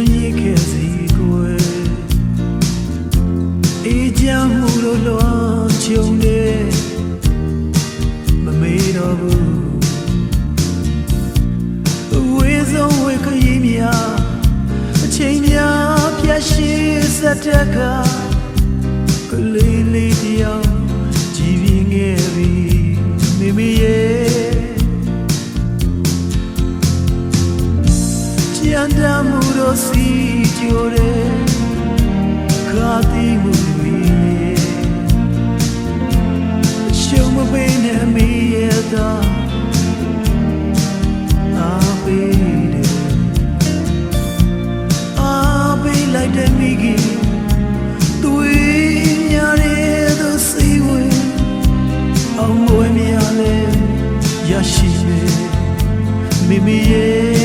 မ်းရည်ခဲ့စီကိုယ်အေးချမ်းမှုလို့လွန်ချုံနေမမေ့တော့ဘူးဝေးဆုံးဝေခရီးများအချိန်များပြတ်ရှိစက်တက်ကကလေးလေးတယောက် တမှုတို့စီကြိုတဲ့ခါတိမှုတွေရှုံးမပေးနဲ့မီးရတာအာပေးတယ်အာပေးလိုက်တဲ့မိကြီးသူရတဲ့သူစီဝင်အောင်မွေးမြလဲရရှိမယ်မိမိရဲ့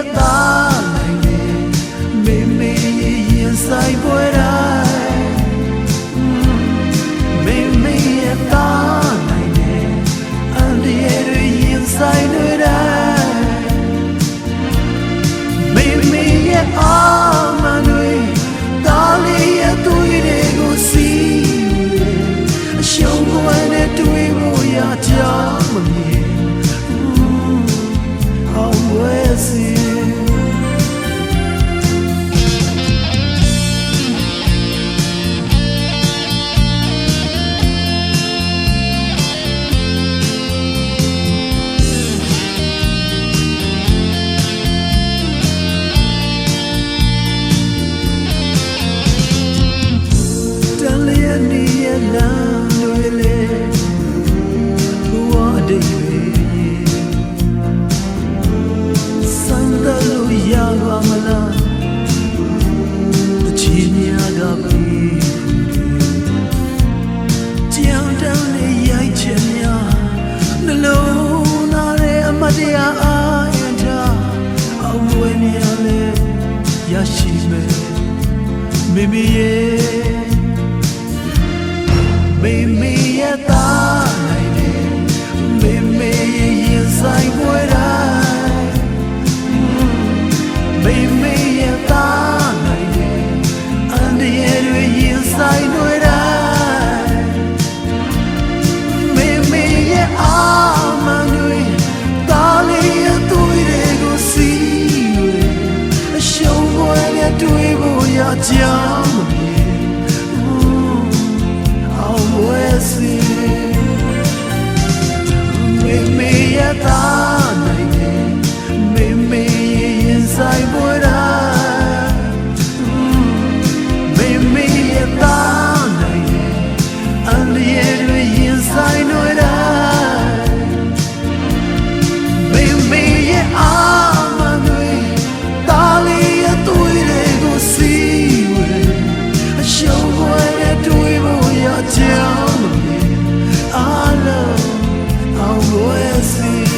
မိ ရဲ့အမတ်တရားအာရထားအောင်ဝဲများလဲရရှိမယ်မိမိရဲ့ ကြောင်းမြေအောင်ဝဲစီမေမေရတာ dance